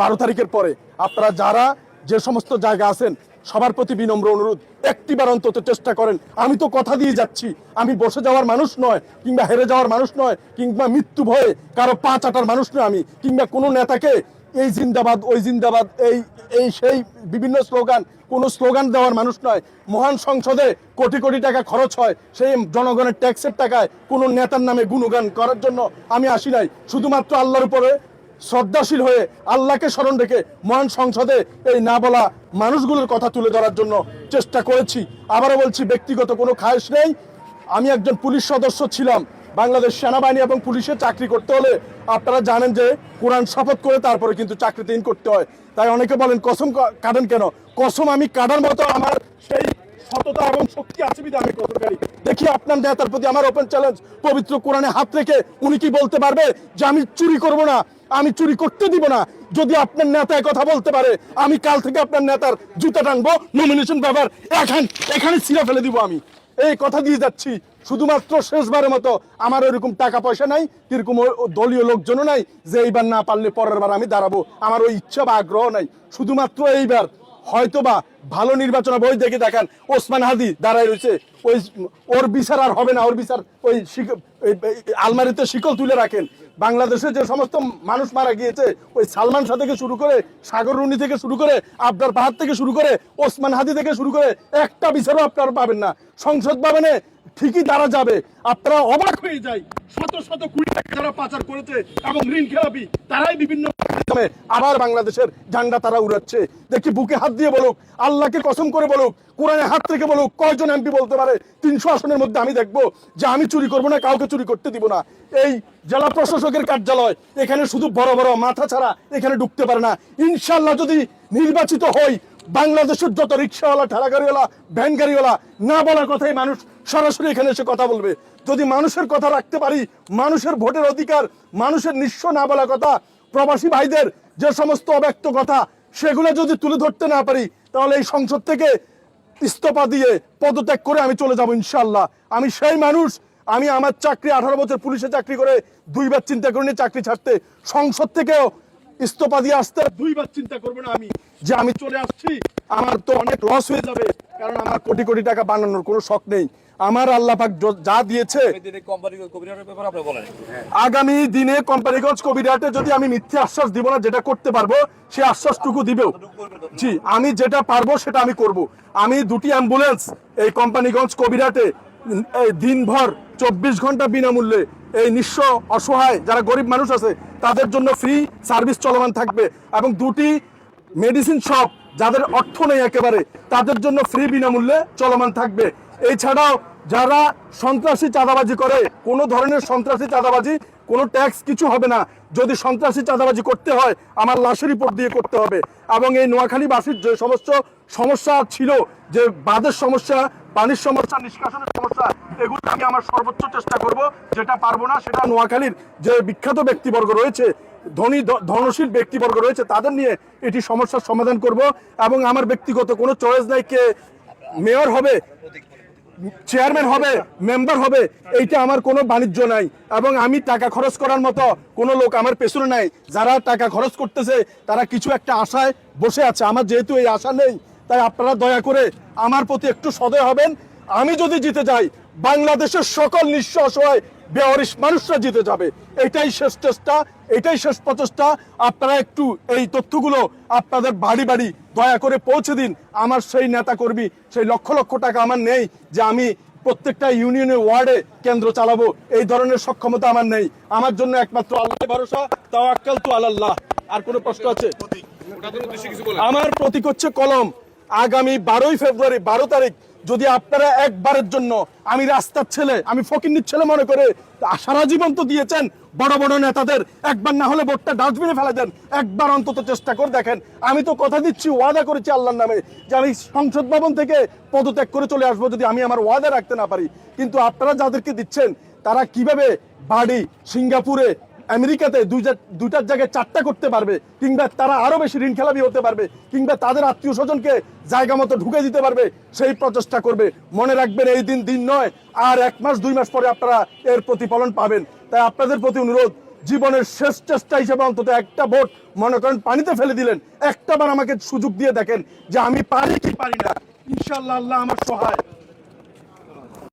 বারো তারিখের পরে আপনারা যারা যে সমস্ত জায়গা আছেন, সবার প্রতি বিনম্র অনুরোধ, একটিবার অন্তত চেষ্টা করেন। আমি তো কথা দিয়ে যাচ্ছি, আমি বসে যাওয়ার মানুষ নয়, কিংবা হেরে যাওয়ার মানুষ নয়, কিংবা মৃত্যু ভয়ে কারও পা চাটার মানুষ নয় আমি, কিংবা কোনো নেতাকে এই জিন্দাবাদ, ওই জিন্দাবাদ, এই এই সেই বিভিন্ন স্লোগান, কোনো স্লোগান দেওয়ার মানুষ নয়। মহান সংসদে কোটি কোটি টাকা খরচ হয়, সেই জনগণের ট্যাক্সের টাকায় কোনো নেতার নামে গুণগান করার জন্য আমি আসি নাই। শুধুমাত্র আল্লাহর উপরে শ্রদ্ধাশীল হয়ে আল্লাহকে স্মরণ রেখে মহান সংসদে এই না বলা মানুষগুলোর কথা তুলে ধরার জন্য চেষ্টা করেছি। আবারও বলছি, ব্যক্তিগত কোনো খায়েশ নেই। আমি একজন পুলিশ সদস্য ছিলাম। বাংলাদেশ সেনাবাহিনী এবং পুলিশে চাকরি করতে হলে আপনারা জানেন যে কোরআন শপথ করে তারপরে কিন্তু চাকরিতে ইন করতে হয়। তাই অনেকে বলেন, কসম কাটেন কেন? কসম আমি কাটার মতো আমার সেই সততা এবং শক্তি আছে বিধে আমি কতকারী দেখি আপনার নেতার প্রতি আমার ওপেন চ্যালেঞ্জ পবিত্র কোরআনে হাত রেখে উনি কি বলতে পারবে যে আমি চুরি করব না? আমি চুরি করতে দিব না। যদি আপনার নেতা কথা বলতে পারে, আমি কাল থেকে আপনার নেতার জুতা টানবো নমিনেশন পেপার এখান এখানে ছিঁড়ে ফেলে দিব আমি। এই কথা দিয়ে যাচ্ছি। শুধুমাত্র শেষবারের মতো আমার ওইরকম টাকা পয়সা নাই, কীরকম দলীয় লোকজনও নাই, যে এইবার না পারলে পরের বার আমি দাঁড়াবো। আমার ওই ইচ্ছা বা আগ্রহ নাই। শুধুমাত্র এইবার হয়তোবা ভালো নির্বাচন বই দেখে দেখেন, ওসমান হাদি দাঁড়ায় রয়েছে। ওই ওর বিচার আর হবে না, ওর বিচার ওই আলমারিতে শিকল তুলে রাখেন। বাংলাদেশে যে সমস্ত মানুষ মারা গিয়েছে, ওই সালমান শাহ থেকে শুরু করে, সাগর রুনি থেকে শুরু করে, আবদার পাহাড় থেকে শুরু করে, ওসমান হাদি থেকে শুরু করে, একটা বিচারও আপনারা পাবেন না। সংসদ ভবনে ঠিকই দাঁড়া যাবে। আপনারা অবাক হয়ে যায় শত শত কুড়ি টাকা যারা পাচার করেছে এবং ঋণ খেলাপি, তারাই বিভিন্ন মাধ্যমে আবার বাংলাদেশের ঝান্ডা তারা উড়াচ্ছে। দেখি বুকে হাত দিয়ে বলুক, আল্লাহকে কসম করে বলুক কোরআনে হাত রেখে বলুক, কয়জন এমপি বলতে পারে? তিনশো আসনের মধ্যে আমি দেখব যে আমি চুরি করব না, কাউকে চুরি করতে দিব না। এই জেলা প্রশাসকের কার্যালয়, এখানে শুধু বড় বড় মাথা ছাড়া এখানে ঢুকতে পারে না। ইনশাল্লাহ যদি নির্বাচিত হই, বাংলাদেশের যত রিক্সাওয়ালা ঠেলা গাড়িওয়ালা ভ্যান গাড়িওয়ালা না বলার কথাই মানুষ সরাসরি এখানে এসে কথা বলবে। যদি মানুষের কথা রাখতে পারি, মানুষের ভোটের অধিকার, মানুষের নিঃস্ব না বলা কথা প্রবাসী ভাইদের যে সমস্ত অব্যক্ত কথা সেগুলো যদি তুলে ধরতে না পারি, তাহলে এই সংসদ থেকে ইস্তফা দিয়ে পদত্যাগ করে আমি চলে যাব ইনশাল্লাহ আমি সেই মানুষ, আমি আমার চাকরি, আঠারো বছর পুলিশে চাকরি করে দুইবার চিন্তা করিনি চাকরি ছাড়তে। সংসদ থেকেও ইস্তফা দিয়ে আসতে দুইবার চিন্তা করব না আমি। যে আমি চলে আসছি, আমার তো অনেক লস হয়ে যাবে। কারণ আমার কোটি কোটি টাকা বানানোর কোনো শখ নেই। আমার আল্লাহ পাক যা দিয়েছে আগামী দিনে কোম্পানিগঞ্জ কবিরাটে যদি আমি মিথ্যে আশ্বাস দিব না যেটা করতে পারব সে আশ্বাসটুকু দিবেও। জি আমি যেটা পারব সেটা আমি করব। আমি দুটি অ্যাম্বুলেন্স এই কোম্পানিগঞ্জ কবিরাটে দিনভর চব্বিশ ঘণ্টা বিনামূল্যে এই নিঃস্ব অসহায় যারা গরিব মানুষ আছে তাদের জন্য ফ্রি সার্ভিস চলমান থাকবে। এবং দুটি মেডিসিন শপ যাদের অর্থ নেই একেবারে, তাদের জন্য ফ্রি বিনামূল্যে চলমান থাকবে। এছাড়াও যারা সন্ত্রাসী চাঁদাবাজি করে, কোনো ধরনের সন্ত্রাসী চাঁদাবাজি, কোনো ট্যাক্স কিছু হবে না। যদি সন্ত্রাসী চাঁদাবাজি করতে হয়, আমার লাশের রিপোর্ট দিয়ে করতে হবে। এবং এই নোয়াখালীবাসীর যে সমস্ত সমস্যা ছিল, যে বাদের সমস্যা, পানির সমস্যা, নিষ্কাশনের সমস্যা এগুলো আমি আমার সর্বোচ্চ চেষ্টা করব, যেটা পারব না, সেটা নোয়াখালীর যে বিখ্যাত ব্যক্তিবর্গ রয়েছে ধনী ধনশীল ব্যক্তিবর্গ রয়েছে, তাদের নিয়ে এটি সমস্যার সমাধান করব এবং আমার ব্যক্তিগত কোনো চয়েস নাই কে মেয়র হবে চেয়ারম্যান হবে মেম্বার হবে, এইটা আমার কোনো বাণিজ্য নাই এবং আমি টাকা খরচ করার মতো কোনো লোক আমার পেছনে নাই। যারা টাকা খরচ করতেছে, তারা কিছু একটা আশায় বসে আছে। আমার যেহেতু এই আশা নেই, তাই আপনারা দয়া করে আমার প্রতি একটু সদয় হবেন। আমি যদি জিতে যাই, বাংলাদেশের সকল নিঃস্ব অসহায় বেওয়ারিশ মানুষরা জিতে যাবে। এটাই শেষ চেষ্টা এটাই শেষ প্রচেষ্টা। আপনারা একটু এই তথ্যগুলো আপনাদের বাড়ি বাড়ি দয়া করে পৌঁছে দিন। আমার সেই নেতা কর্মী সেই লক্ষ লক্ষ টাকা আমার নেই যে আমি প্রত্যেকটা ইউনিয়নের ওয়ার্ডে কেন্দ্র চালাবো। এই ধরনের সক্ষমতা আমার নেই। আমার জন্য একমাত্র আল্লাহ ভরসা তাও আক্কাল তো আল্লাহ আর কোনো প্রশ্ন আছে? আমার প্রতীক হচ্ছে কলম। আগামী বারোই ফেব্রুয়ারি, বারো তারিখ, যদি আপনারা একবারের জন্য আমি রাস্তার ছেলে, আমি ফকিন্নির ছেলে মনে করে সারা জীবন তো দিয়েছেন, বড় বড় নেতাদের, একবার না হলে ভোটটা ডাস্টবিনে ফেলে দেন, একবার অন্তত চেষ্টা করে দেখেন। আমি তো কথা দিচ্ছি, ওয়াদা করেছি আল্লাহর নামে যে আমি সংসদ ভবন থেকে পদত্যাগ করে চলে আসব যদি আমি আমার ওয়াদা রাখতে না পারি। কিন্তু আপনারা যাদেরকে দিচ্ছেন, তারা কীভাবে বাড়ি, সিঙ্গাপুরে আমেরিকাতে দুইটা, দুইটার জায়গায় চারটা করতে পারবে, কিংবা তারা আরও বেশি ঋণ খেলাপি হতে পারবে, কিংবা তাদের আত্মীয় স্বজনকে জায়গা মতো ঢুকে দিতে পারবে, সেই প্রচেষ্টা করবে। মনে রাখবেন, এই দিন দিন নয়, আর এক মাস, দুই মাস পরে আপনারা এর প্রতিফলন পাবেন। তাই আপনাদের প্রতি অনুরোধ, জীবনের শেষ চেষ্টা হিসেবে অন্তত একটা ভোট, মনে করেন, পানিতে ফেলে দিলেন। একটা বার আমাকে সুযোগ দিয়ে দেখেন যে আমি পারি কি পারি না। ইনশাল্লাহ আল্লাহ আমার সহায়।